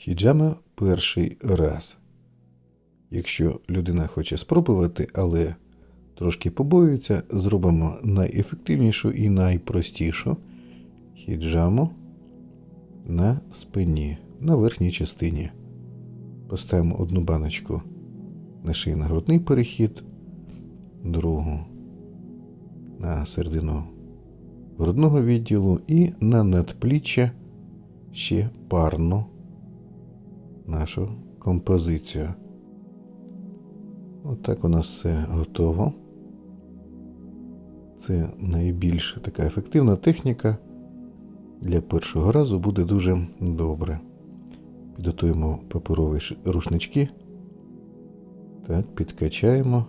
Хіджама перший раз. Якщо людина хоче спробувати, але трошки побоюється, зробимо найефективнішу і найпростішу хіджаму на спині, на верхній частині. Поставимо одну баночку на шийно-грудний перехід, другу на середину грудного відділу і на надпліччя ще парну нашу композицію. Отак у нас все готово. Це найбільш така ефективна техніка. Для першого разу буде дуже добре. Підготуємо паперові рушнички. Так, підкачаємо.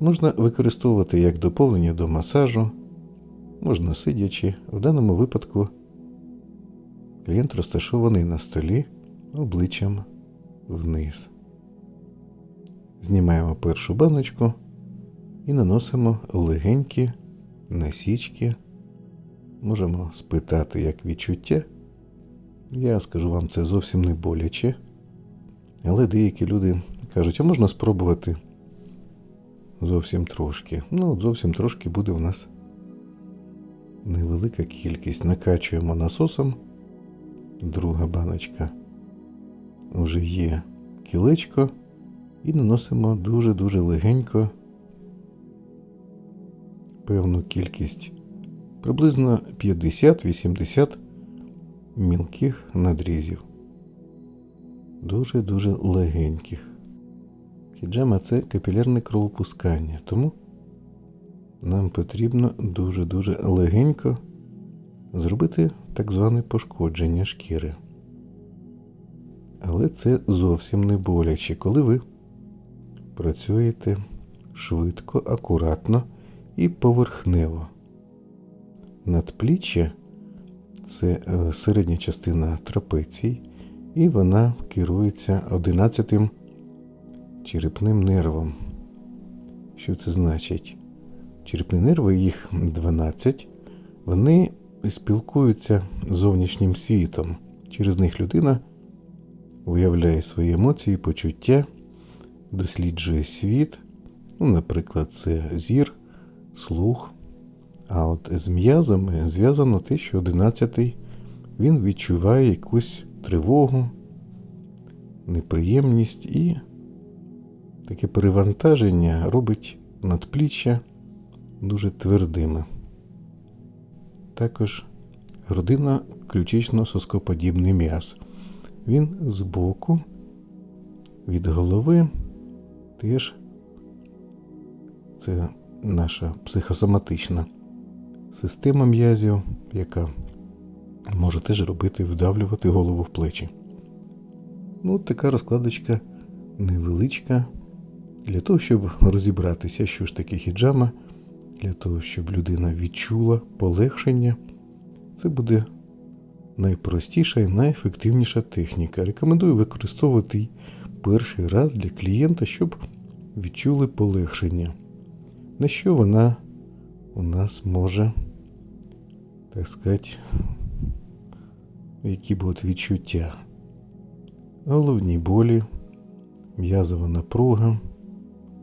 Можна використовувати як доповнення до масажу, можна сидячи. В даному випадку клієнт розташований на столі обличчям вниз. Знімаємо першу баночку і наносимо легенькі насічки. Можемо спитати, як відчуття. Я скажу вам, це зовсім не боляче. Але деякі люди кажуть, а можна спробувати зовсім трошки. Ну, зовсім трошки буде у нас невелика кількість. Накачуємо насосом. Друга баночка вже є кілечко. І наносимо дуже-дуже легенько певну кількість, приблизно 50-80 мілких надрізів. Дуже-дуже легеньких. Хіджама це капілярне кровопускання, тому нам потрібно дуже-дуже легенько зробити так зване пошкодження шкіри. Але це зовсім не боляче, коли ви працюєте швидко, акуратно і поверхнево. Надпліччя це е, середня частина трапецій, і вона керується 11 черепним нервом. Що це значить? Черепні нерви, їх 12, вони спілкуються з зовнішнім світом. Через них людина виявляє свої емоції, почуття, досліджує світ. Ну, наприклад, це зір, слух. А от з м'язами зв'язано те, що 11-й він відчуває якусь тривогу, неприємність і таке перевантаження робить надпліччя дуже твердими. Також грудина ключично-соскоподібний м'яз. Він збоку від голови теж це наша психосоматична система м'язів, яка може теж робити вдавлювати голову в плечі. Ну, така розкладочка невеличка. Для того, щоб розібратися, що ж таке хіджама, для того, щоб людина відчула полегшення, це буде найпростіша і найефективніша техніка. Рекомендую використовувати її перший раз для клієнта, щоб відчули полегшення. На що вона у нас може, так сказати, які будуть відчуття? Головні болі, м'язова напруга,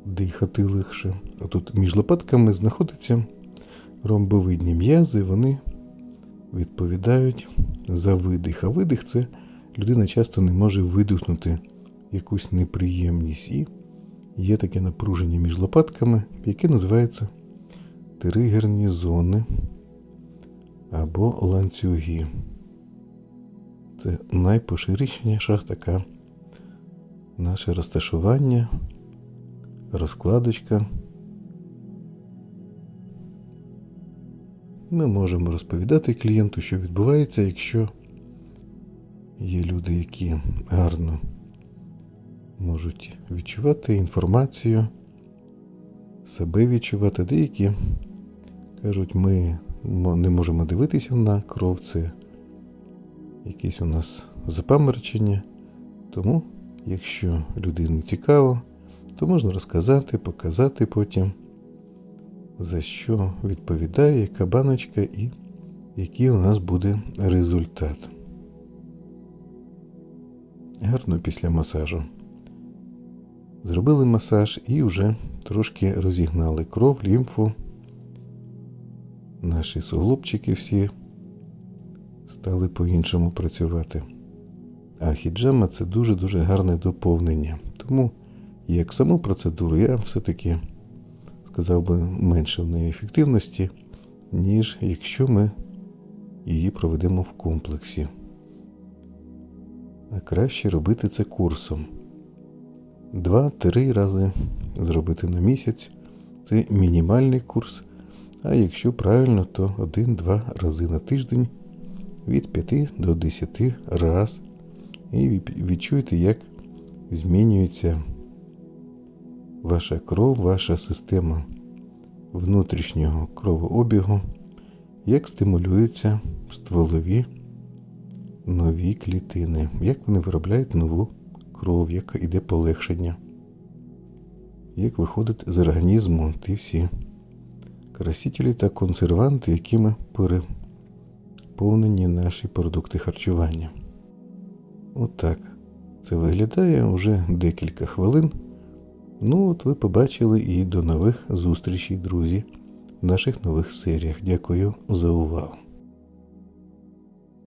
дихати легше. А тут між лопатками знаходяться ромбовидні м'язи, вони відповідають за видих. А видих це людина часто не може видихнути якусь неприємність. І є таке напруження між лопатками, яке називається тригерні зони або ланцюги. Це найпоширеніша така наше розташування, розкладочка. Ми можемо розповідати клієнту, що відбувається, якщо є люди, які гарно можуть відчувати інформацію, себе відчувати. Деякі кажуть, ми не можемо дивитися на кров, це якесь у нас запаморочення. Тому, якщо людині цікаво, то можна розказати, показати потім, за що відповідає яка баночка і який у нас буде результат. гарно після масажу. Зробили масаж і вже трошки розігнали кров, лімфу. Наші суглобчики всі стали по-іншому працювати. А хіджама це дуже-дуже гарне доповнення. Тому, як саму процедуру, я все-таки сказав би менше в неї ефективності, ніж якщо ми її проведемо в комплексі. А краще робити це курсом. Два-три рази зробити на місяць. Це мінімальний курс. А якщо правильно, то один-два рази на тиждень від 5 до 10 раз. І відчуєте, як змінюється ваша кров, ваша система внутрішнього кровообігу, як стимулюються стволові нові клітини, як вони виробляють нову кров, як іде полегшення, як виходить з організму ті всі красителі та консерванти, якими переповнені наші продукти харчування. Отак. Це виглядає вже декілька хвилин. Ну, от ви побачили і до нових зустрічей, друзі, в наших нових серіях. Дякую за увагу.